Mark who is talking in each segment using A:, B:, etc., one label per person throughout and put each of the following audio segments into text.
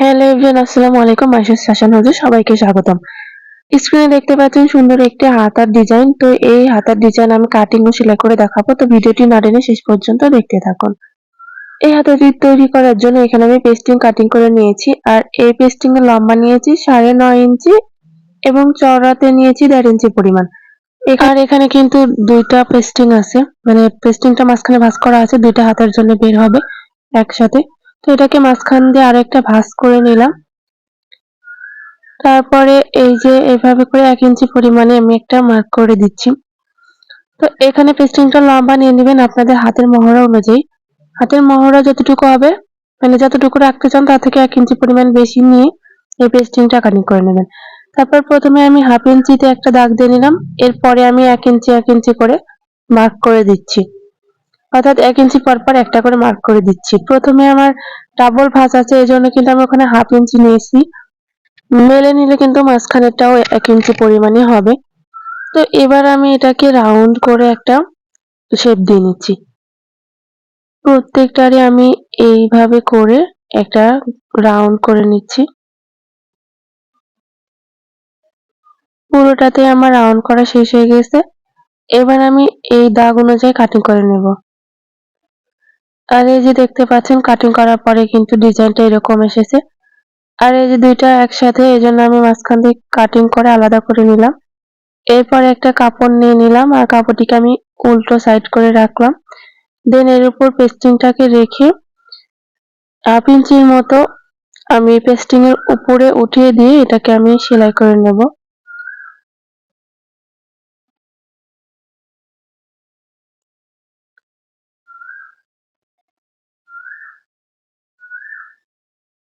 A: Hello everyone আসসালামু আলাইকুম। Maisha's fashion হাউসে সবাইকে স্বাগতম। স্ক্রিনে দেখতে পাচ্ছেন সুন্দর একটি হাতার ডিজাইন তো এই হাতার ডিজাইন আমি কাটিং ও সেলাই করে দেখাবো। তো ভিডিওটি না টেনে শেষ পর্যন্ত দেখতে থাকুন। এই হাতাটি তৈরি করার জন্য এখানে আমি পেস্টিং কাটিং করে নিয়েছি। আর এই পেস্টিং এর লম্বা নিয়েছি সাড়ে নয় ইঞ্চি এবং চওড়াতে নিয়েছি দেড় ইঞ্চি পরিমাণ। এখানে এখানে কিন্তু দুইটা পেস্টিং আছে। মানে পেস্টিংটা মাঝখানে ভাঁজ করা আছে। দুইটা হাতের জন্য বের হবে একসাথে। তো এটাকে মাঝখান দিয়ে আরেকটা ভাঁজ করে নিলাম। তারপরে এই যে এভাবে করে এক ইঞ্চি পরিমাণে আমি একটা মার্ক করে দিচ্ছি। তো এখানে পেস্টিংটা লম্বা নিয়ে নেবেন আপনাদের হাতের মহড়া অনুযায়ী। হাতের মহড়া যতটুকু হবে মানে যতটুকু রাখতে চান তার থেকে এক ইঞ্চি পরিমাণ বেশি নিয়ে এই পেস্টিংটা কাটিং করে নেবেন। তারপর প্রথমে আমি হাফ ইঞ্চিতে একটা দাগ দিয়ে নিলাম। এরপরে আমি এক ইঞ্চি এক ইঞ্চি করে মার্ক করে দিচ্ছি। অর্থাৎ এক ইঞ্চি পর পর একটা করে মার্ক করে দিচ্ছি। প্রথমে আমার ডাবল ভাঁজ আছে এই জন্য কিন্তু আমি ওখানে হাফ ইঞ্চি নিয়েছি। মেলে নিলে কিন্তু মাঝখানেরটাও এক ইঞ্চি পরিমাণে হবে। তো এবার আমি এটাকে রাউন্ড করে একটা শেপ দিয়ে নিচ্ছি। প্রত্যেকটারই আমি এইভাবে করে একটা রাউন্ড করে নিচ্ছি। পুরোটাতে আমার রাউন্ড করা শেষ হয়ে গেছে। এবার আমি এই দাগ অনুযায়ী কাটিং করে নেব। আর এই যে দেখতে পাচ্ছেন কাটিং করার পরে কিন্তু ডিজাইনটা এরকম এসেছে। আর এই যে দুইটা একসাথে, এই জন্য আমি মাঝখান দিয়ে কাটিং করে আলাদা করে নিলাম। এরপর একটা কাপড় নিয়ে নিলাম আর কাপড়টিকে আমি উল্টো সাইড করে রাখলাম। দেন এর উপর পেস্টিংটাকে রেখে হাফ ইঞ্চির মতো আমি পেস্টিং এর উপরে উঠিয়ে দিয়ে এটাকে আমি সেলাই করে নেব।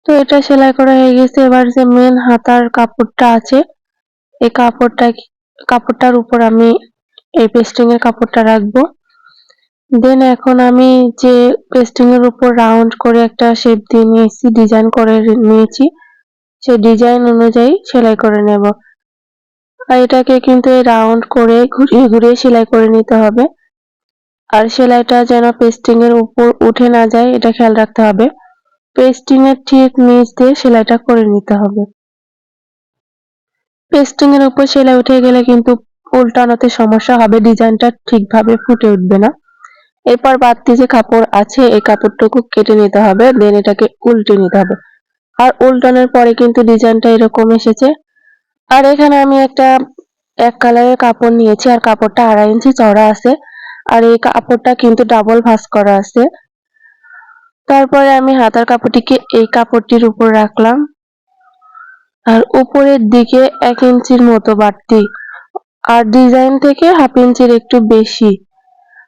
A: তো এটা সেলাই করা হয়ে গেছে। এবার যে মেন হাতার কাপড়টা আছে, এই কাপড়টা কাপড়টার উপর আমি এই পেস্টিং এর কাপড়টা রাখব। দেন এখন আমি যে পেস্টিং এর উপর রাউন্ড করে একটা শেপ দিয়ে নিয়েছি ডিজাইন করে নিয়েছি, সেই ডিজাইন অনুযায়ী সেলাই করে নেব। আর এটাকে কিন্তু এই রাউন্ড করে ঘুরিয়ে ঘুরিয়ে সেলাই করে নিতে হবে। আর সেলাইটা যেন পেস্টিং এর উপর উঠে না যায়, এটা খেয়াল রাখতে হবে। পেস্টিং এর ঠিক নিচ দিয়ে সেলাইটা করে নিতে হবে। পেস্টিং এর উপর সেলাই উঠে গেলে কিন্তু উল্টানোতে সমস্যা হবে, ডিজাইনটা ঠিকভাবে ফুটে উঠবে না। এরপর বাড়তি যে কাপড় আছে, এই কাপড়টুকু কেটে নিতে হবে দেন এটাকে উল্টে নিতে হবে। আর উল্টানোর পরে কিন্তু ডিজাইনটা এরকম এসেছে। আর এখানে আমি একটা এক কালারের কাপড় নিয়েছি, আর কাপড়টা আড়াই ইঞ্চি চওড়া আছে। আর এই কাপড়টা কিন্তু ডাবল ভাঁজ করা আছে। তারপরে আমি হাতার কাপড়টিকে এই কাপড়টির উপর রাখলাম। আর উপরের দিকে এক ইঞ্চির মতো বাড়তি। আর ডিজাইন থেকে হাফ ইঞ্চির একটু বেশি।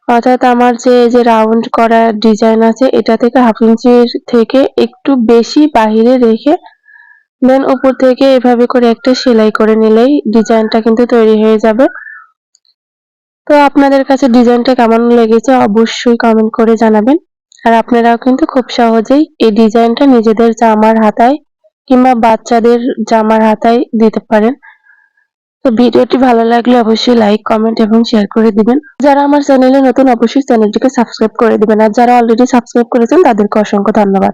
A: অর্থাৎ আমার যে যে রাউন্ড করা ডিজাইন আছে, এটা থেকে হাফ ইঞ্চির থেকে একটু বেশি বাহিরে রেখে দেন উপর থেকে এভাবে করে একটা সেলাই করে নিলেই ডিজাইনটা কিন্তু তৈরি হয়ে যাবে। তো আপনাদের কাছে ডিজাইনটা কেমন লেগেছে অবশ্যই কমেন্ট করে জানাবেন। আর আপনারাও কিন্তু খুব সহজেই এই ডিজাইনটা নিজেদের জামার হাতায় কিংবা বাচ্চাদের জামার হাতায় দিতে পারেন। তো ভিডিওটি ভালো লাগলে অবশ্যই লাইক, কমেন্ট এবং শেয়ার করে দিবেন। যারা আমার চ্যানেলে নতুন, অবশ্যই চ্যানেলটিকে সাবস্ক্রাইব করে দিবেন। আর যারা অলরেডি সাবস্ক্রাইব করেছেন, তাদেরকে অসংখ্য ধন্যবাদ।